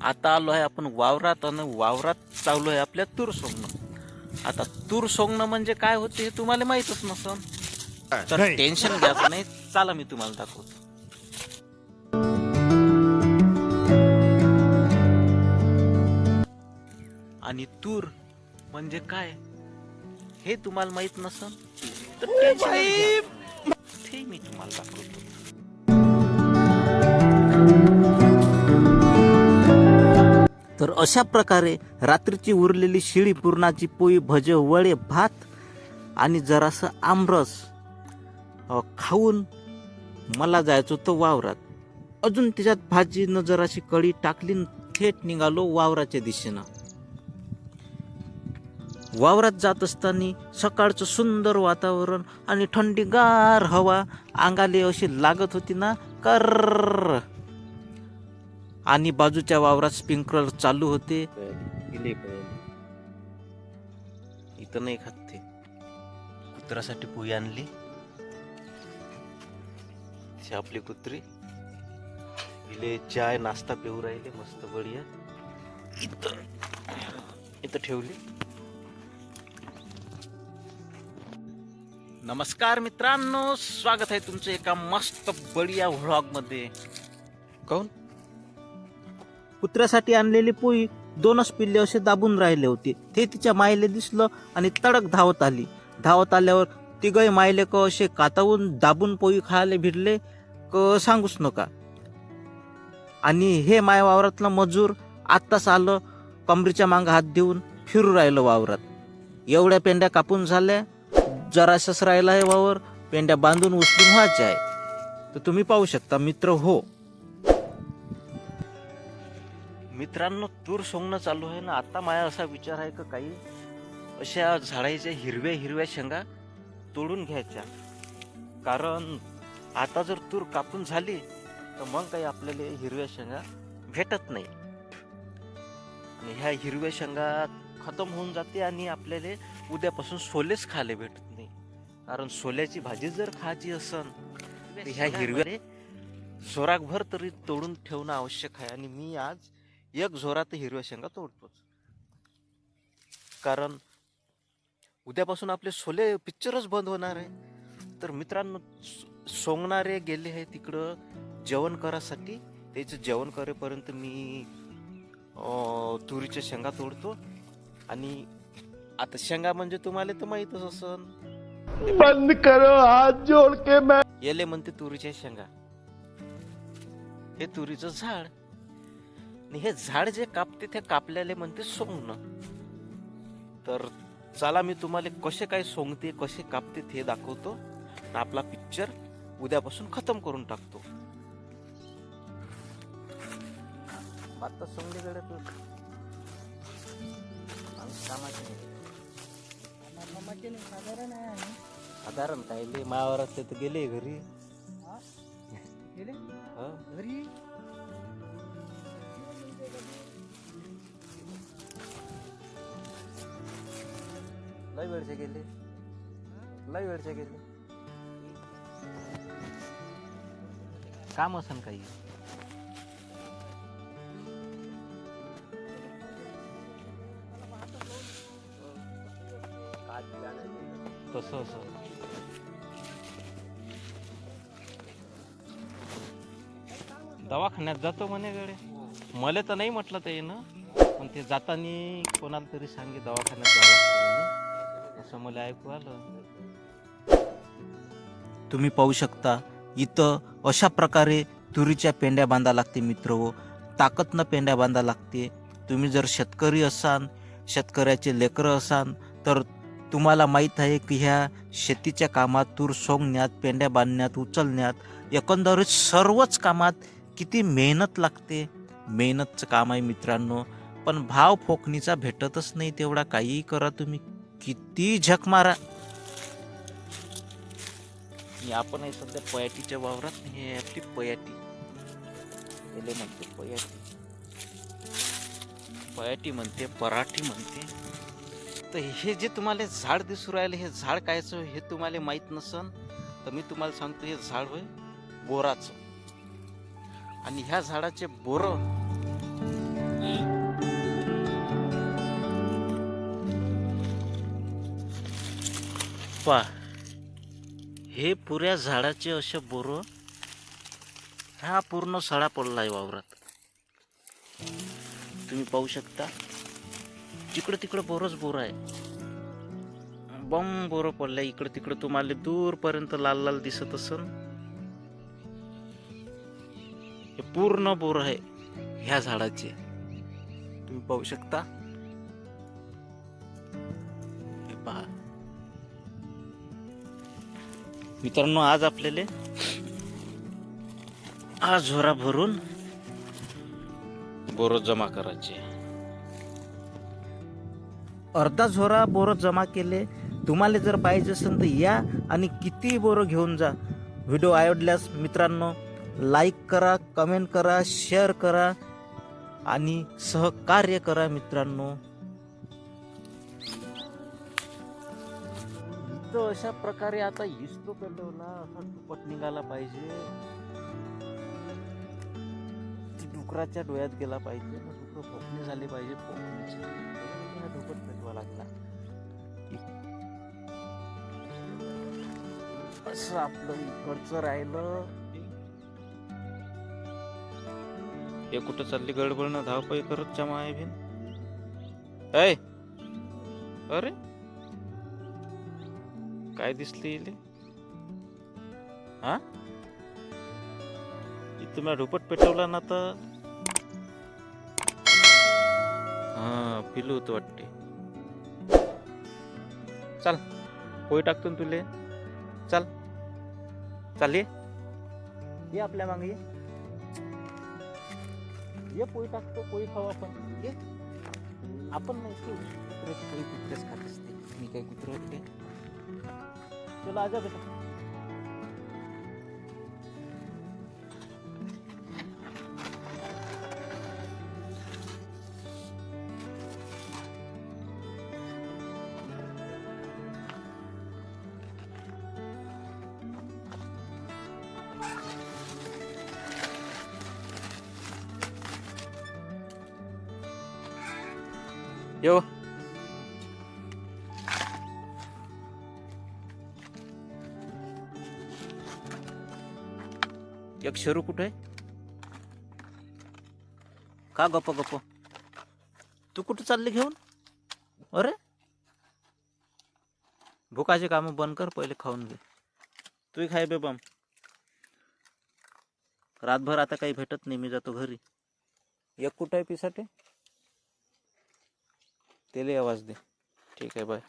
आता आलो आहे आपण वावरात आणि वावरात चाललो आहे आपल्या तूर सोंगणं. आता तूर सोंगणं म्हणजे काय होते हे तुम्हाला माहीतच नसन तर. टेन्शन घ्यायचं नाही. चला मी तुम्हाला दाखवतो. आणि तूर म्हणजे काय? हे तुम्हाला माहीत नसन तर टेन्शन घ्या. ते मी तुम्हाला दाखवतो. तर अशा प्रकारे रात्रीची उरलेली शिळी पुरणाची पोळी भजे वडे भात आणि जरासं आमरस खाऊन मला जायचं होतं वावरात. अजून त्याच्यात भाजीनं जराशी कढी टाकली थेट निघालो वावराच्या दिशेनं. वावरात जात असताना सकाळचं सुंदर वातावरण आणि थंडीगार हवा अंगाले अशी लागत होती ना कर आणि बाजूच्या वावरात स्प्रिंकलर चालू होते. इथं नाही खात ते. कुत्र्यासाठी पोळी आणली. आपली कुत्री. इले चाय नाश्ता पिऊ राहिले मस्त बढिया. इथं इथं ठेवली. नमस्कार मित्रांनो स्वागत आहे तुमचं एका मस्त बढिया व्लॉगमध्ये. काऊन कुत्र्यासाठी आणलेली पोळी दोनच पिल्ले असे दाबून राहिले होते. ते तिच्या मायले दिसलं आणि तडक धावत आली. धावत आल्यावर तिघही मायले क असे कातावून दाबून पोळी खायला भिडले. क सांगूच नका. आणि हे माय वावरातलं मजूर आत्ताच आलं कमरीच्या मांग हात देऊन फिरू राहिलं वावरात. एवढ्या पेंड्या कापून झाल्या. जरासच राहिला आहे वावर. पेंड्या बांधून उचलून व्हायच्या आहे. तर तुम्ही पाहू शकता मित्र हो. मित्रांनो तूर सोंगणं चालू आहे ना? आता माझा असा विचार आहे का काही? अशा झाडाच्या हिरव्या हिरव्या शेंगा तोडून घ्यायच्या. कारण आता जर तूर कापून झाली तर मग काही आपल्याला हिरव्या शेंगा भेटत नाही. आणि ह्या हिरव्या शेंगा खतम होऊन जाते आणि आपल्याला उद्यापासून सोलेच खायला भेटत नाही. कारण सोल्याची भाजी जर खायची असन तर ह्या हिरव्या जोराकभर तरी तोडून ठेवणं आवश्यक आहे. आणि मी आज एक जोरात हिरव्या शेंगा तोडतोच. कारण उद्यापासून आपले सोले पिक्चरच बंद होणार आहे. तर मित्रांनो सोंगणारे गेले आहे तिकडं जेवण करासाठी. त्याचं जेवण करेपर्यंत मी तुरीच्या शेंगा तोडतो. आणि आता शेंगा म्हणजे तुम्हाला तर माहीतच असन. बंद करो हाथ जोड़ के मैं येले म्हणते तुरीच्या शेंगा. हे तुरीचं झाड आणि हे झाड जे कापते ते कापल्याले म्हणते सोंगणं. तर चला मी तुम्हाला कसे काय सोंगते कसे कापते ते दाखवतो आपला पिक्चर उद्यापासून खतम करून टाकतो. आता सोंगलीकडे तू माणूस कामाचे नाही. साधारण काय ले मायावर असते तर गेले घरी. हो. लय वेळचे गेले. लय वेळचे गेले. काम असन काही. तस असं. दवाखान्यात जातो म्हणे गडे मला तर नाही म्हटलं ते ना. पण ते जाताना कोणाला तरी सांगे दवाखान्यात जावं लागतं असं मला ऐकू आलं. तुम्ही पाहू शकता इथं अशा प्रकारे तुरीच्या पेंड्या बांधा लागते मित्र हो. ताकदनं पेंड्या बांधा लागते. तुम्ही जर शेतकरी असाल शेतकऱ्याचे लेकरं असाल तर तुम्हाला माहीत आहे की ह्या शेतीच्या कामात तूर सोंगण्यात पेंड्या बांधण्यात उचलण्यात एकंदरीत सर्वच कामात किती मेहनत लागते. मेहनतचं काम आहे मित्रांनो. पण भाव फोकणीचा भेटतच नाही तेवढा काहीही करा तुम्ही. किती झक मारा. आपण आहे सध्या पयाटीच्या वावरात हे आपली पयाटी. याले म्हणते पयाटी. पयाटी म्हणते पराठी म्हणते. तर हे जे तुम्हाला झाड दिसू राहिले हे झाड कायचं हे तुम्हाला माहीत नसन तर मी तुम्हाला सांगतो हे झाड होय बोराचं. आणि ह्या झाडाचे बोरं पा. हे पुऱ्या झाडाचे असे बोर हा पूर्ण सडा पडला आहे वावरात. तुम्ही पाहू शकता जिकडं तिकडं बोरच बोर आहे. बम बोर पडल्या इकडं तिकडं तुम्हाला दूरपर्यंत लाल लाल दिसत असन. हे पूर्ण बोर आहे ह्या झाडाचे. तुम्ही पाहू शकता. हे पहा. मित्रांनो आज आपल्याला आज झोरा भरून बोर जमा करायचे अर्धा झोरा बोर जमा केले. तुम्हाला जर पाहिजे असेल तर या आणि किती बोरं घेऊन जा. व्हिडिओ आवडल्यास मित्रांनो लाईक करा कमेंट करा शेअर करा आणि सहकार्य करा मित्रांनो. इथं अशा प्रकारे आता हिसतो पेटवला असा दुपट निघाला पाहिजे. ती डुकराच्या डोळ्यात गेला पाहिजे डुकर पोकणी झाली पाहिजे पोकणीची दुपट पेटवा लागला. असं आपलं इकडचं राहिलं. हे कुठं चालली गडबडनं धावपळी करत जमा आहे बिन ऐ! अरे! काय दिसली इले? हा? इथं मी ढोपट पेटवला ना तर? हा पिलू होतं वाटते. चल पोळी टाकतो ना तुले. चल चाल ये. ये आपल्या मागे. ये पोळी टाकतो पोळी खाऊ आपण. ये. आपण नाही तू. पोळी कुत्रेच खात असते. मी काय कुत्र वाटते चलो आजा बेटा यो एक शरू कुठे आहे? का गप्प गप्प? तू कुठं चालली घेऊन? अरे? भुकाचे कामं बंद कर पहिले खाऊन घे. तुही खाय बे रातभर आता काही भेटत नाही मी जातो घरी. एक कुठं आहे पिसाटे? तेले आवाज दे. ठीक आहे बाय